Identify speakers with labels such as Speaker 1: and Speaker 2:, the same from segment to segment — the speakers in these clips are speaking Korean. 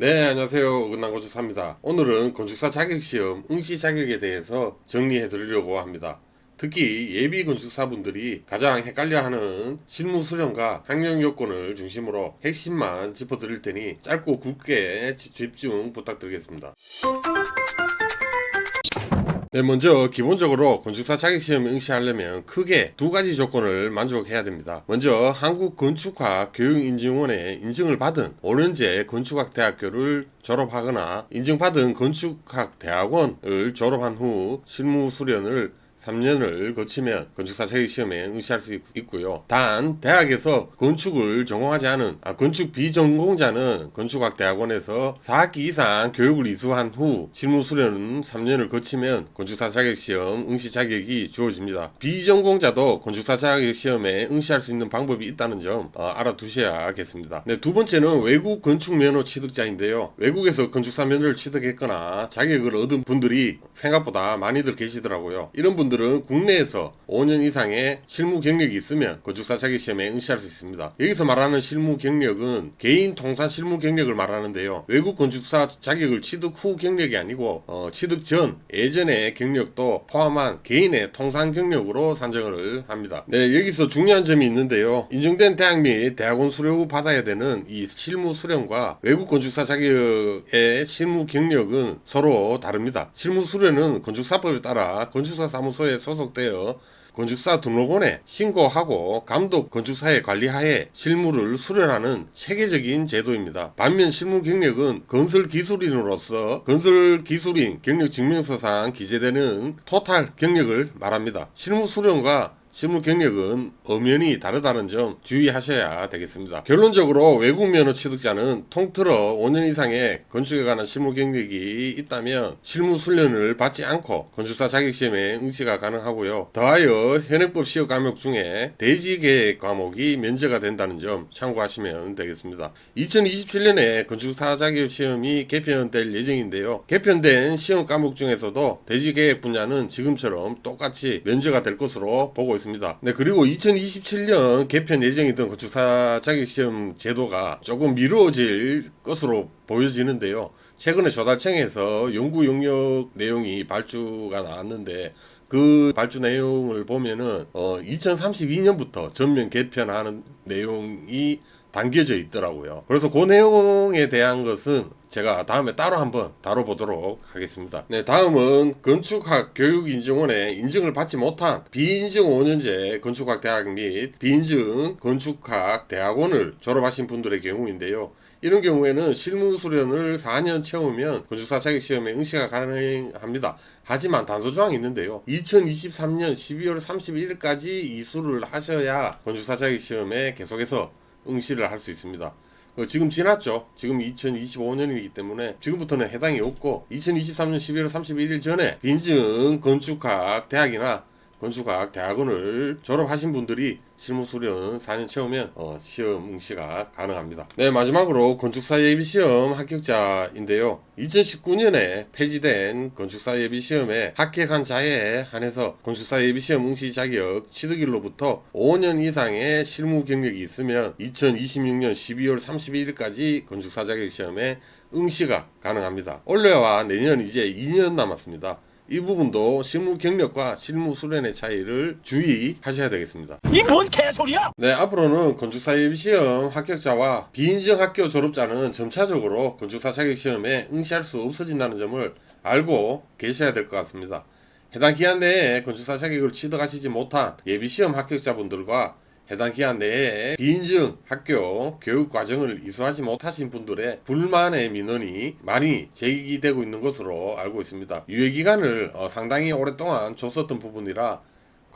Speaker 1: 네, 안녕하세요. 어긋난고주사입니다. 오늘은 건축사 자격시험 응시 자격에 대해서 정리해 드리려고 합니다. 특히 예비 건축사분들이 가장 헷갈려하는 실무 수련과 학력 요건을 중심으로 핵심만 짚어드릴 테니 짧고 굵게 지- 집중 부탁드리겠습니다. 네, 먼저 기본적으로 건축사 자격시험에 응시하려면 크게 두 가지 조건을 만족해야 됩니다. 먼저 한국건축학 교육인증원의 인증을 받은 5년제 건축학 대학교를 졸업하거나 인증받은 건축학 대학원을 졸업한 후 실무 수련을 3년을 거치면 건축사 자격시험에 응시할 수 있- 있고요. 단 대학에서 건축을 전공하지 않은 아, 건축 비전공자는 건축학 대학원에서 4학기 이상 교육을 이수한 후 실무 수련은 3년을 거치면 건축사 자격시험 응시 자격이 주어집니다. 비전공자도 건축사 자격시험에 응시할 수 있는 방법이 있다는 점 어, 알아두셔야겠습니다. 네, 두 번째는 외국 건축 면허 취득자인데요. 외국에서 건축사 면허를 취득했거나 자격을 얻은 분들이 생각보다 많이들 계시더라고요. 이런 분들 은 국내에서 5년 이상의 실무 경력이 있으면 건축사 자격시험에 응시할 수 있습니다. 여기서 말하는 실무 경력은 개인 통산 실무 경력을 말하는데요. 외국 건축사 자격을 취득 후 경력이 아니고 어, 취득 전 예전의 경력도 포함한 개인의 통산 경력으로 산정을 합니다. 네, 여기서 중요한 점이 있는데요. 인증된 대학 및 대학원 수료 후 받아야 되는 이 실무 수련과 외국 건축사 자격의 실무 경력은 서로 다릅니다. 실무 수련은 건축사법에 따라 건축사 사무소에 소속되어 건축사 등록원에 신고하고 감독 건축사의 관리하에 실무를 수련하는 체계적인 제도입니다. 반면 실무 경력은 건설 기술인으로서 건설 기술인 경력 증명서상 기재되는 토탈 경력을 말합니다. 실무 수련과 실무 경력은 엄연히 다르다는 점 주의하셔야 되겠습니다. 결론적으로 외국 면허 취득자는 통틀어 5년 이상의 건축에 관한 실무 경력이 있다면 실무 훈련을 받지 않고 건축사 자격시험에 응시가 가능하고요. 더하여 현행법 시험 과목 중에 대지계획 과목이 면제가 된다는 점 참고하시면 되겠습니다. 2027년에 건축사 자격시험이 개편될 예정인데요. 개편된 시험 과목 중에서도 대지계획 분야는 지금처럼 똑같이 면제가 될 것으로 보고 있습니다. 네, 그리고 2027년 개편 예정이던 건축사 자격시험 제도가 조금 미뤄질 것으로 보여지는데요. 최근에 조달청에서 연구 용역 내용이 발주가 나왔는데 그 발주 내용을 보면은 어 2032년부터 전면 개편하는 내용이 담겨져 있더라고요. 그래서 그 내용에 대한 것은 제가 다음에 따로 한번 다뤄보도록 하겠습니다. 네, 다음은 건축학 교육인증원에 인증을 받지 못한 비인증 5년제 건축학 대학 및 비인증 건축학 대학원을 졸업하신 분들의 경우인데요. 이런 경우에는 실무 수련을 4년 채우면 건축사 자격 시험에 응시가 가능합니다. 하지만 단서 조항이 있는데요. 2023년 12월 31일까지 이수를 하셔야 건축사 자격 시험에 계속해서 응시를 할 수 있습니다. 어, 지금 지났죠. 지금 2025년이기 때문에 지금부터는 해당이 없고 2023년 12월 31일 전에 빈증 건축학 대학이나 건축학 대학원을 졸업하신 분들이 실무 수련 4년 채우면 어, 시험 응시가 가능합니다. 네 마지막으로 건축사 예비 시험 합격자인데요. 2019년에 폐지된 건축사 예비 시험에 합격한 자에 한해서 건축사 예비 시험 응시 자격 취득일로부터 5년 이상의 실무 경력이 있으면 2026년 12월 31일까지 건축사 자격 시험에 응시가 가능합니다. 올해와 내년 이제 2년 남았습니다. 이 부분도 실무 경력과 실무 수련의 차이를 주의하셔야 되겠습니다.
Speaker 2: 이 뭔 개소리야?
Speaker 1: 네, 앞으로는 건축사 예비 시험 합격자와 비인증 학교 졸업자는 점차적으로 건축사 자격 시험에 응시할 수 없어진다는 점을 알고 계셔야 될 것 같습니다. 해당 기한 내에 건축사 자격을 취득하시지 못한 예비 시험 합격자분들과 해당 기한 내에 비인증 학교 교육 과정을 이수하지 못하신 분들의 불만의 민원이 많이 제기되고 있는 것으로 알고 있습니다. 유예 기간을 어, 상당히 오랫동안 줬었던 부분이라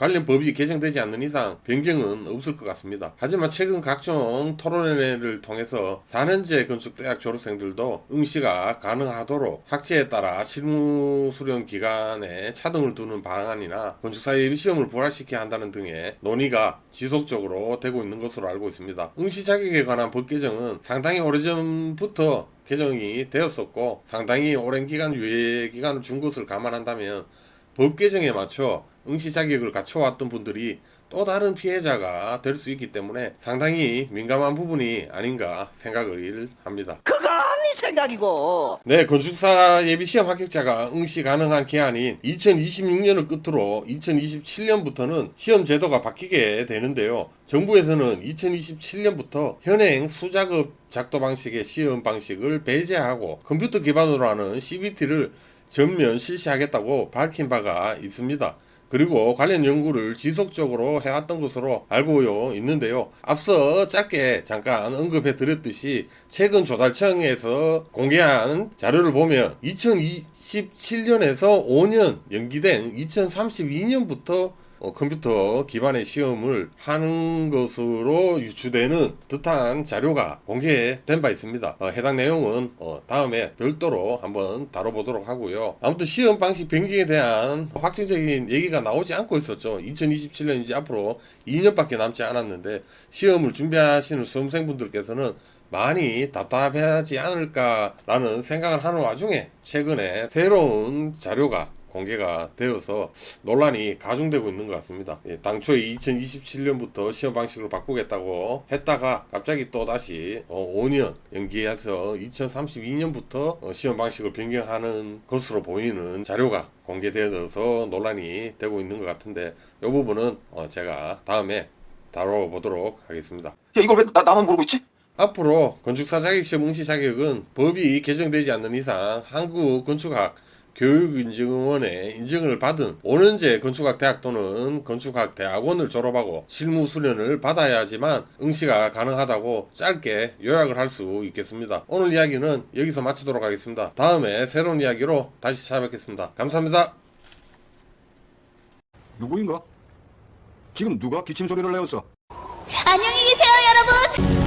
Speaker 1: 관련 법이 개정되지 않는 이상 변경은 없을 것 같습니다. 하지만 최근 각종 토론회를 통해서 4년제 건축대학 졸업생들도 응시가 가능하도록 학제에 따라 실무 수련 기간에 차등을 두는 방안이나 건축사 예비 시험을 부활시켜야 한다는 등의 논의가 지속적으로 되고 있는 것으로 알고 있습니다. 응시 자격에 관한 법 개정은 상당히 오래전부터 개정이 되었었고 상당히 오랜 기간 유예 기간을 준 것을 감안한다면 법 개정에 맞춰 응시 자격을 갖춰왔던 분들이 또 다른 피해자가 될 수 있기 때문에 상당히 민감한 부분이 아닌가 생각을 합니다.
Speaker 2: 그건 네 생각이고
Speaker 1: 네, 건축사 예비시험 합격자가 응시 가능한 기한인 2026년을 끝으로 2027년부터는 시험 제도가 바뀌게 되는데요. 정부에서는 2027년부터 현행 수작업 작도 방식의 시험 방식을 배제하고 컴퓨터 기반으로 하는 CBT를 전면 실시하겠다고 밝힌 바가 있습니다. 그리고 관련 연구를 지속적으로 해왔던 것으로 알고 있는데요. 앞서 짧게 잠깐 언급해 드렸듯이 최근 조달청에서 공개한 자료를 보면 2027년에서 5년 연기된 2032년부터 어, 컴퓨터 기반의 시험을 하는 것으로 유추되는 듯한 자료가 공개된 바 있습니다. 어, 해당 내용은 어, 다음에 별도로 한번 다뤄보도록 하고요. 아무튼 시험 방식 변경에 대한 확정적인 얘기가 나오지 않고 있었죠. 2027년 이제 앞으로 2년밖에 남지 않았는데 시험을 준비하시는 수험생분들께서는 많이 답답하지 않을까라는 생각을 하는 와중에 최근에 새로운 자료가 공개가 되어서 논란이 가중되고 있는 것 같습니다. 예, 당초에 2027년부터 시험 방식을 바꾸겠다고 했다가 갑자기 또 다시 5년 연기해서 2032년부터 어, 시험 방식을 변경하는 것으로 보이는 자료가 공개되어서 논란이 되고 있는 것 같은데 이 부분은 어, 제가 다음에 다뤄보도록 하겠습니다.
Speaker 2: 야 이걸 왜 나, 나만 모르고 있지?
Speaker 1: 앞으로 건축사 자격시험 응시 자격은 법이 개정되지 않는 이상 한국 건축학 교육인증원의 인증을 받은 5년제 건축학 대학 또는 건축학 대학원을 졸업하고 실무 수련을 받아야지만 응시가 가능하다고 짧게 요약을 할 수 있겠습니다. 오늘 이야기는 여기서 마치도록 하겠습니다. 다음에 새로운 이야기로 다시 찾아뵙겠습니다. 감사합니다.
Speaker 3: 누구인가? 지금 누가 기침 소리를 내었어?
Speaker 4: 안녕히 계세요, 여러분.